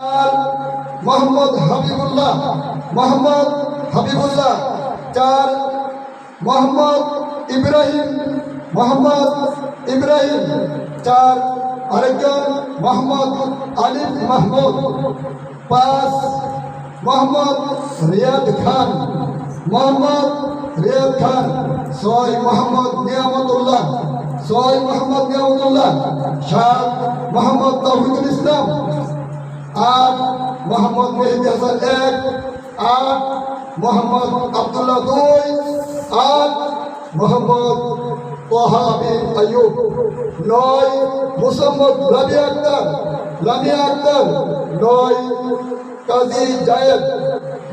মোহাম্মদ হাবিবুল্লাহ মোহাম্মদ হাবিবুল্লাহ চার মোহাম্মদ ইব্রাহিম মোহাম্মদ ইব্রাহিম চার আরেকজন মোহাম্মদ আলিফ মাহমুদ, পাঁচ মোহাম্মদ রিয়াদ খান, মোহাম্মদ রিয়াদ খান, ছয় মোহাম্মদ নিয়ামতুল্লাহ, ছয় মোহাম্মদ নিয়ামতুল্লাহ, সাত মোহাম্মদ তৌহিদুল ইসলাম আট মোহাম্মদ মেহেদি হাসান এক আট মোহাম্মদ আবদুল্লাহ দুই আট মোহাম্মদ তোহাবিন আয়ুব নয়, মুসাম্মদ লামিয়া আক্তার লামিয়া আক্তার নয়, কাজী জায়েদ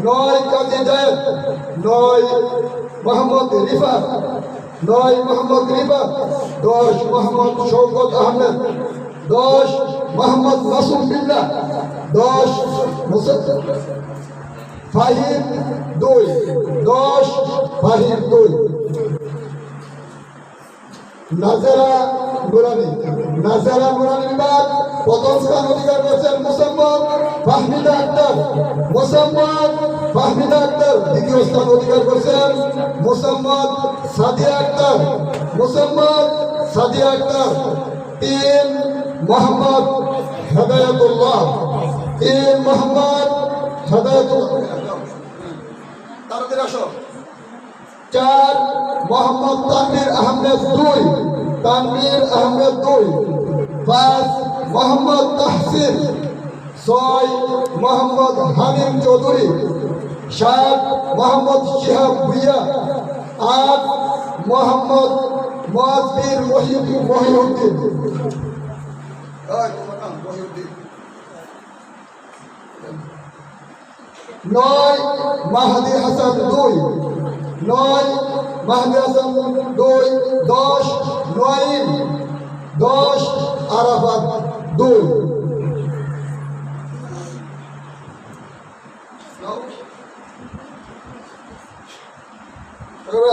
নয়, কাজী জায়েদ নয়, মোহাম্মদ রিফাত নয়, মোহাম্মদ রিফাত দশ, মোহাম্মদ শৌকত আহমেদ দশ মোহাম্মদ মাসুম বিল্লাহ, দশ ফাহিম দুই, দশ, ফাহিম দুই। নাজারা নুরানি নাজারা নুরানি বিভাগ প্রথম স্থান অধিকার করেছেন মুসাম্মদ ফাহমিদা আক্তার। মুসাম্মদ ফাহমিদা আক্তার দ্বিতীয় স্থান অধিকার করেছেন মুসাম্মদ সাদিয়া আক্তার। মুসাম্মদ সাদিয়া আক্তার। তিন মোহাম্মদ হেদায়তুল্লাহ। তিন মোহাম্মদ হেদায়তুল্লাহ তাড়াতাড়ি চার, মোহাম্মদ তানভীর আহমেদ দুই, তানভীর আহমেদ দুই। পাঁচ, মোহাম্মদ তাহসিন। ছয়, মোহাম্মদ হামিম চৌধুরী। সাত, মোহাম্মদ শিহাব ভুইয়া। আট, মোহাম্মদ মহিউদ্দিন মহিউদ্দিন। নয় মাহাদি হাসান দুই নয় মাহাদি হাসান দুই দশ নয়ন দশ আরাফাত দুই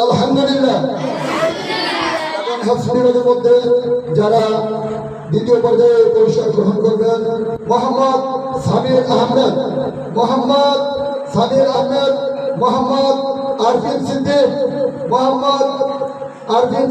আলহামদুলিল্লাহ এখন মধ্যে যারা দ্বিতীয় পর্যায়ে পুরস্কার গ্রহণ করবেন মোহাম্মদ সামির আহমেদ। মোহাম্মদ সামির আহমেদ, মোহাম্মদ আরফিন সিদ্দিক, মোহাম্মদ আরফিন